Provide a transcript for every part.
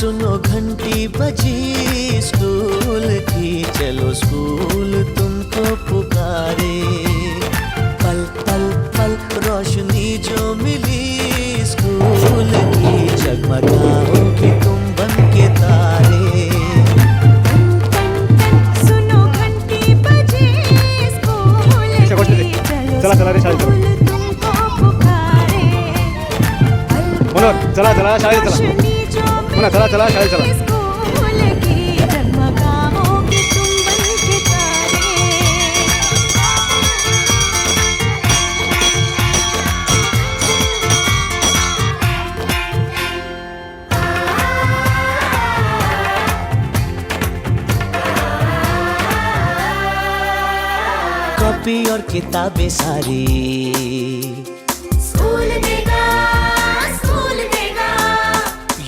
सुनो घंटी बजी, स्कूल की, चलो स्कूल तुमको पुकारे। पल पल पल, रोशनी जो मिली, स्कूल की जगमगाओगे चलो चला, रे, शाळेत चला. चला चला शाळेत चला म्हणा, चला, चला, शाळेत चला. कॉपी और किताबें सारी। स्कूल देगा स्कूल देगा।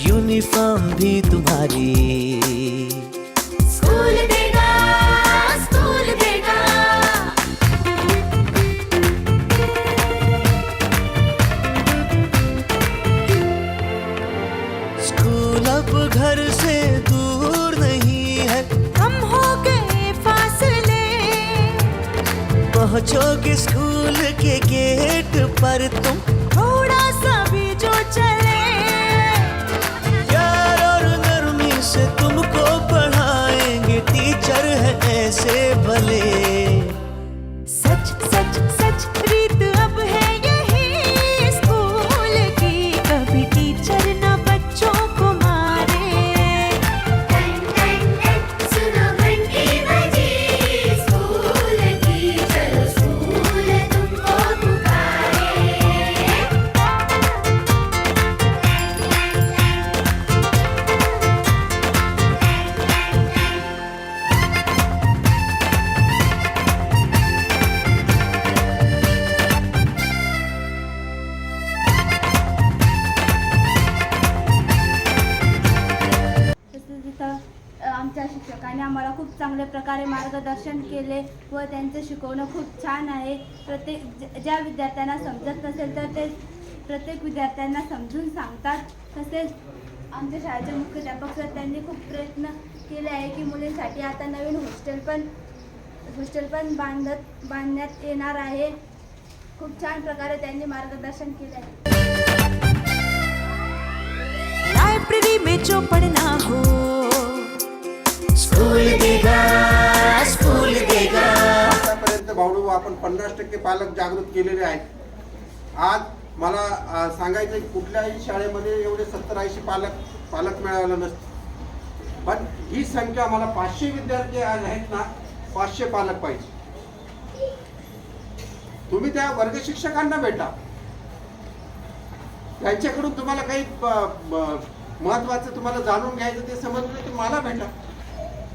यूनिफॉर्म भी तुम्हारी। स्कूल देगा स्कूल देगा। स्कूल अब घर से पहुंचोगे स्कूल के गेट पर तुम आणि आम्हाला खूप चांगल्या प्रकारे मार्गदर्शन केले व त्यांचं शिकवणं खूप छान आहे. प्रत्येक ज- ज्या विद्यार्थ्यांना समजत नसेल तर ते प्रत्येक विद्यार्थ्यांना समजून सांगतात. तसेच आमच्या शाळेचे मुख्याध्यापक सर त्यांनी खूप प्रयत्न केले आहे की मुलींसाठी आता नवीन हॉस्टेल पण हॉस्टेल पण बांधत बांधण्यात येणार आहे. खूप छान प्रकारे त्यांनी मार्गदर्शन केले आहे. लायब्ररी में जो पढ़ना आपण पन्नास टक्के पालक जागृत केलेले आहेत. आज मला सांगायचं की कुठल्याही शाळेमध्ये एवढे सत्तर ऐंशी पालक पालक मिळालं नसतं पण ही संख्या मला पाचशे विद्यार्थी आज आहेत ना पाचशे पालक पाहिजे. तुम्ही त्या वर्ग शिक्षकांना भेटा. त्यांच्याकडून तुम्हाला काही महत्वाचं तुम्हाला जाणून घ्यायचं ते समजलं की मला भेटा.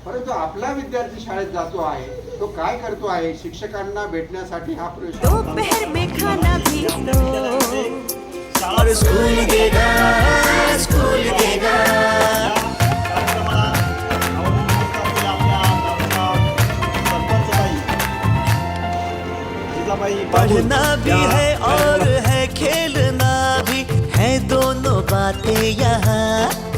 परंतु आपला विद्यार्थी शाळेत जातो आहे तो काय करतो आहे शिक्षकांना भेटण्यासाठी हा प्रश्न. दोपहर में खाना भी तो और स्कूल देगा स्कूल देगा. पढ़ना भी है और है खेलना भी है दोनों बातें यहाँ.